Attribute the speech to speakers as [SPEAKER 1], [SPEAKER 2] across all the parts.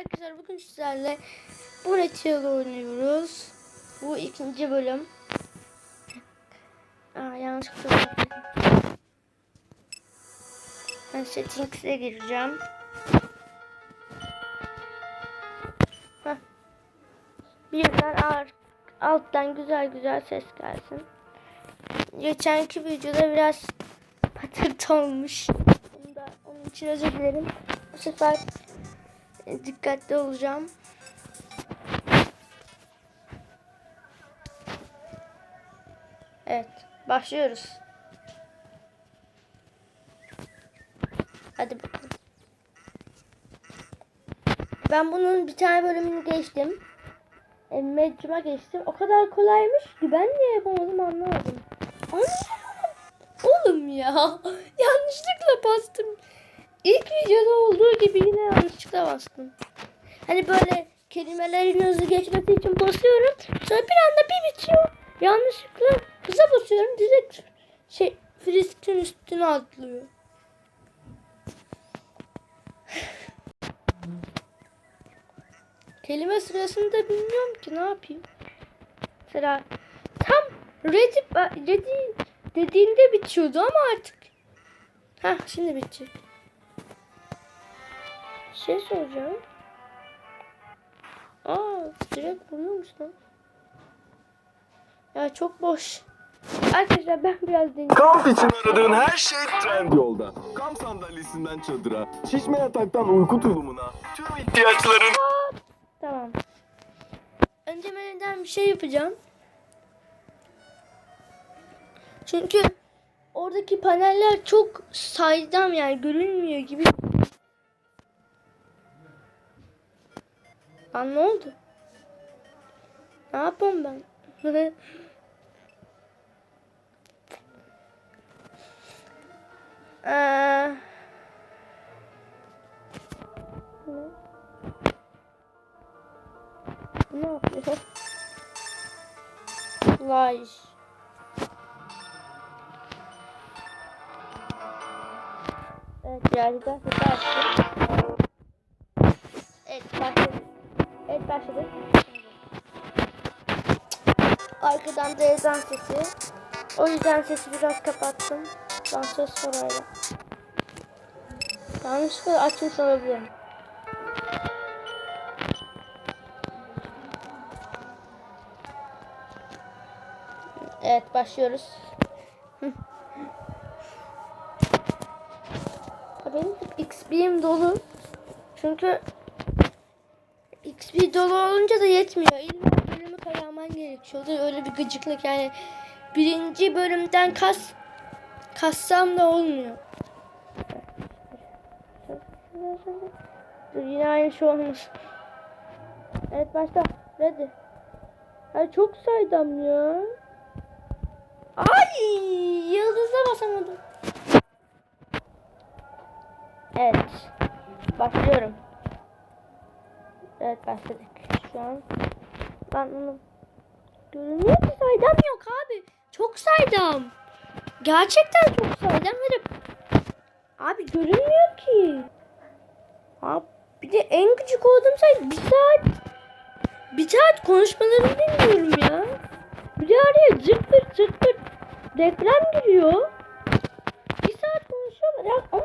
[SPEAKER 1] Arkadaşlar bugün sizlerle bu Retial oynuyoruz. Bu ikinci bölüm. Aa yanlışlıkla. Ben settings'e gireceğim. Birden ar- alttan güzel güzel ses gelsin. Geçenki videoda biraz patırtı olmuş. Onun için özür dilerim. Bu sefer dikkatli olacağım. Evet, başlıyoruz. Hadi bakalım. Ben bunun bir tane bölümünü geçtim. E, Medium'a geçtim. O kadar kolaymış ki ben niye yapamadım anlamadım. Anlamadım. Oğlum ya. Yanlışlıkla bastım. İlk videoda olduğu gibi yine yanlışlıkla bastım. Hani böyle kelimelerin hızlı geçmesi için basıyorum. Sonra bir anda bir bitiyor. Yanlışlıkla hıza basıyorum. Direkt şey friskin üstüne atlıyor. Kelime sırasında bilmiyorum ki ne yapayım. Mesela tam ready, ready dediğinde bitiyordu ama artık. Hah şimdi bitecek. Şey soracağım. Aa direkt buluyormuş lan. Ya çok boş. Arkadaşlar ben biraz deneyeyim.
[SPEAKER 2] Kamp için aradığın her şey Trendyol'da. Kamp sandalyesinden çadıra, şişme yataktan uyku tulumuna, tüm ihtiyaçların...
[SPEAKER 1] Tamam. Önce menüden bir şey yapacağım. Çünkü oradaki paneller çok saydam yani görünmüyor gibi. Lan ne oldu? Ne yapayım ben? Eee... Ne? Ne yapıyor? Flash. Evet başladık. Arkadan da ezan sesi. O yüzden sesi biraz kapattım. Dansöz sorayla. Yanlışlıkla açmış olabilirim. Evet başlıyoruz. Benim XP'm dolu. Çünkü XP dolu olunca da yetmiyor. İlla bölümü kazanman gerekiyordu. Öyle bir gıcıklık yani. Birinci bölümden kas kassam da olmuyor. Dur yine aynı şey olmuş. Evet başla. Ready. Ay çok saydam ya. Ay yıldıza basamadım. Evet. Başlıyorum. Evet başladık. Şu an ben onu görünüyor ki saydam yok abi. Çok saydam. Gerçekten çok saydam ve abi görünmüyor ki. Abi bir de en küçük olduğum sayı bir saat bir saat konuşmalarını dinliyorum ya. Bir de araya zırt pırt zırt pırt reklam giriyor. Bir saat konuşuyorlar. Ya ama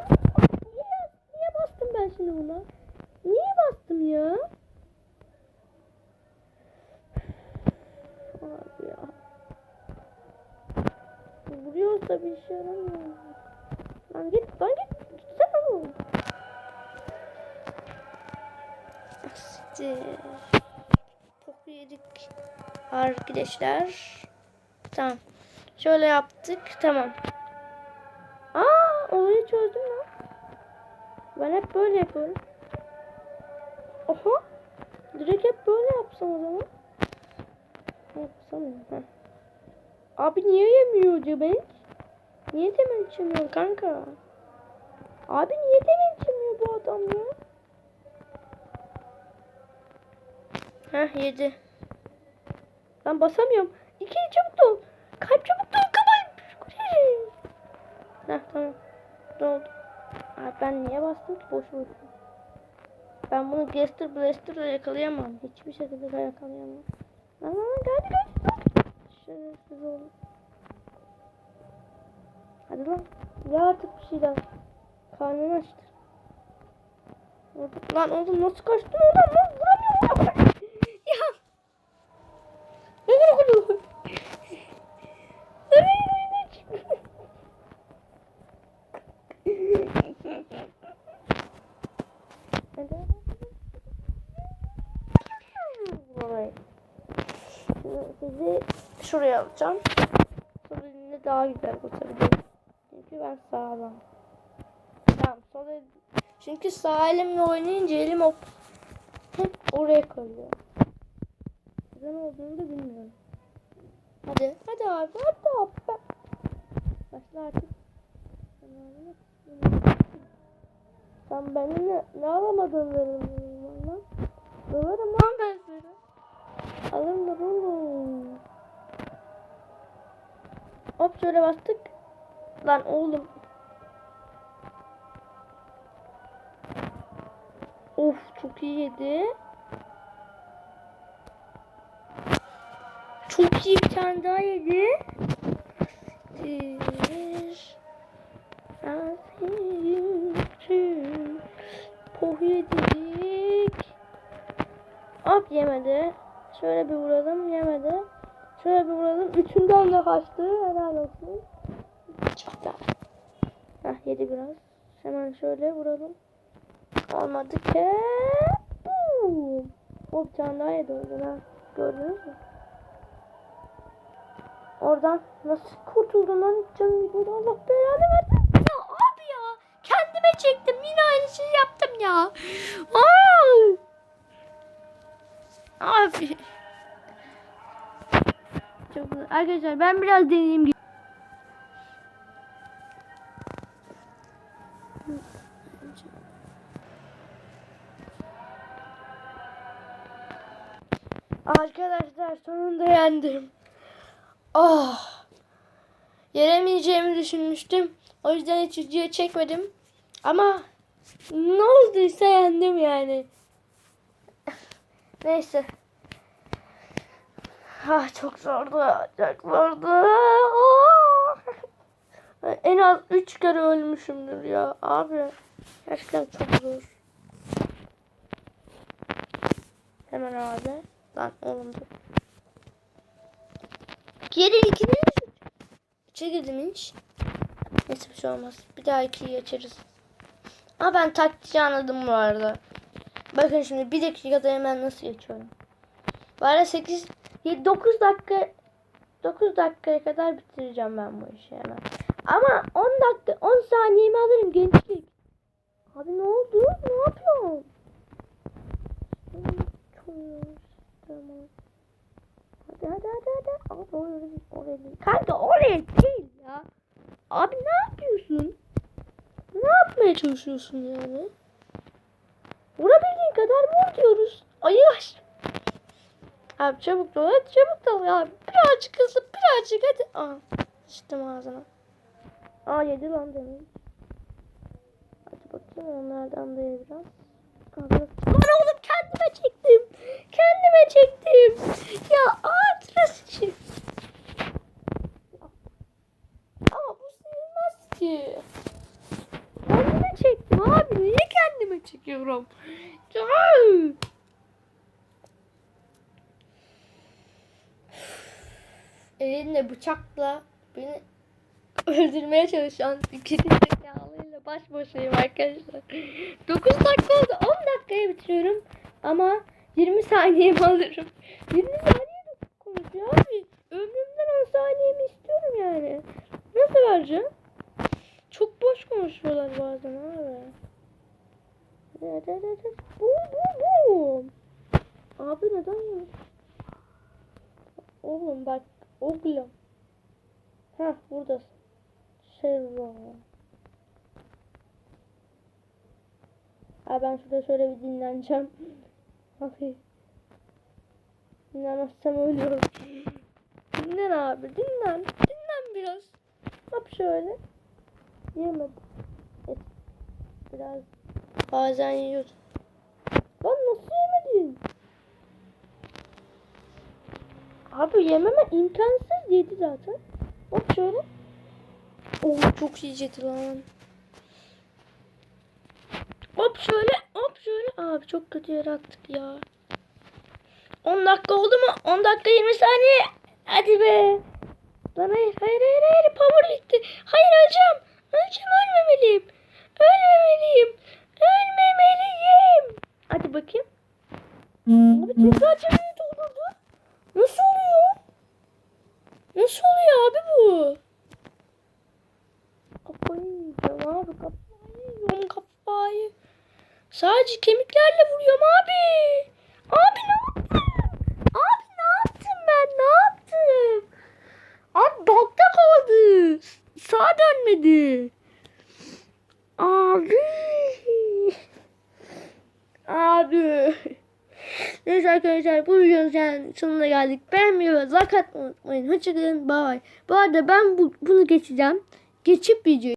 [SPEAKER 1] niye, niye bastım ben şimdi buna? Niye bastım ya? Abi ya. Vuruyorsa bir şey yaramıyor. Lan git lan git. Gitsene oğlum. Siktir. Çok yedik arkadaşlar. Tamam. Şöyle yaptık. Tamam. Aa, olayı çözdüm lan. Ben hep böyle yapıyorum. Oha. Direkt hep böyle yapsam o zaman. Yapsam ya. Heh. Abi niye yemiyor demek? Niye demek içemiyor kanka? Abi niye demek içemiyor bu adam ya? Heh yedi. Ben basamıyorum. İki çabuk dol. Kalp çabuk dol. Kapat. Heh tamam. Ne? Abi ben niye bastım ki boş boş. Ben bunu Gaster Blaster'la yakalayamam. Hiçbir şekilde yakalayamam. Lan lan lan geldi geldi. Şerefsiz oğlum. Hadi lan. Ya artık bir şeyler. Karnını açtır. Lan oğlum nasıl kaçtın oradan lan? Vuramıyorum ya. ya. Ne kadar oldu? Nereye oyuna çıktı? Burayı. Şimdi Sizi şuraya alacağım. Sol elini daha güzel kurtarabilirim. Çünkü ben sağlam. Tamam sol el... Çünkü sağ elimle oynayınca elim hop hep oraya kalıyor. Neden olduğunu da bilmiyorum. Hadi, hadi abi, hadi abi. Başla artık. Sen beni ne, ne alamadın lan. Döverim lan ben da oğlum. Hop şöyle bastık. Lan oğlum. Of çok iyi yedi. Çok iyi bir tane daha yedi. Poh yedik. Hop yemedi. Şöyle bir vuralım yemedi. Şöyle bir vuralım. Üçünden de kaçtı. Helal olsun. Çok da. Heh yedi biraz. Hemen şöyle vuralım. Olmadı ki. Boom. O bir tane daha yedi oradan. ha. Gördünüz mü? Oradan nasıl kurtuldun lan canım gitmedi. Allah belanı versin. Ya abi ya. Kendime çektim. Yine aynı şeyi yaptım ya. Aa! Abi. Çok. Arkadaşlar ben biraz deneyeyim. Arkadaşlar sonunda yendim. Oh. Yenemeyeceğimi düşünmüştüm. O yüzden hiç video çekmedim. Ama ne olduysa yendim yani. Neyse. Ah çok zordu. Çok zordu. Oh. En az 3 kere ölmüşümdür ya. Abi. Gerçekten çok zor. Hemen abi. Lan oğlum. Geri ikili mi? Üçe girdim hiç. Neyse bir şey olmaz. Bir daha ikiyi açarız. Ama ben taktiği anladım bu arada. Bakın şimdi bir dakikada hemen nasıl geçiyorum. Arada 8 9 dakika 9 dakikaya kadar bitireceğim ben bu işi hemen. Ama 10 dakika 10 saniyemi alırım gençlik. Abi ne oldu? Ne yapıyorsun? Hadi hadi hadi hadi. Abi oraya değil. Oraya değil. Kanka oraya değil ya. Abi ne yapıyorsun? Ne yapmaya çalışıyorsun yani? Vurabildiğin kadar vur diyoruz. Ayılaş. Abi çabuk ol hadi çabuk ol ya. Birazcık hızlı birazcık hadi. Aa sıçtım ağzına. Aa yedi lan demin. Hadi bakayım onlardan da ye biraz. Aman oğlum kendime çektim. Kendime çektim. Ya ağzına sıçayım. Ama bu sayılmaz ki. Kendime çektim abi. Niye kendime çekiyorum? Ya. Elinde bıçakla beni öldürmeye çalışan ikili zekalıyla baş başayım arkadaşlar. 9 dakika oldu. 10 dakikaya bitiriyorum. Ama 20 saniyemi alırım. 20 saniye de konuşuyor abi. Ömrümden 10 saniyemi istiyorum yani. Nasıl vereceğim? Çok boş konuşuyorlar bazen abi. Bum bum bum. Abi neden ya? Oğlum bak. Oğlum. Heh buradasın. Şerro. Abi ben şurada şöyle bir dinleneceğim. Abi. Dinlemezsem ölüyorum. Dinlen abi dinlen. Dinlen biraz. Yap şöyle. Yemedim. Et. Biraz Bazen yiyor. Lan nasıl yemedin? Abi yememe imkansız yedi zaten. Bak şöyle. Oo çok yiyecekti lan. Hop şöyle hop şöyle. Abi çok kötü yere attık ya. 10 dakika oldu mu? 10 dakika 20 saniye. Hadi be. Lan hayır hayır hayır hayır. Power gitti. Hayır öleceğim. Öleceğim ölmemeliyim. Ölmemeliyim. Ölmemeliyim. Hadi bakayım. Abi tekrar çevreyi doldurdu. Nasıl oluyor? Nasıl oluyor abi bu? Kafayı yiyeceğim abi kafayı yiyorum kafayı. Sadece kemiklerle vuruyorum abi. Abi ne yaptım? Abi ne yaptım ben ne yaptım? Abi bakta kaldı. Sağa dönmedi. Abi. Neyse arkadaşlar bu videonun sonuna geldik. Beğenmeyi ve like atmayı unutmayın. Hoşçakalın. Bye. Bu arada ben bu, bunu geçeceğim. Geçip videoyu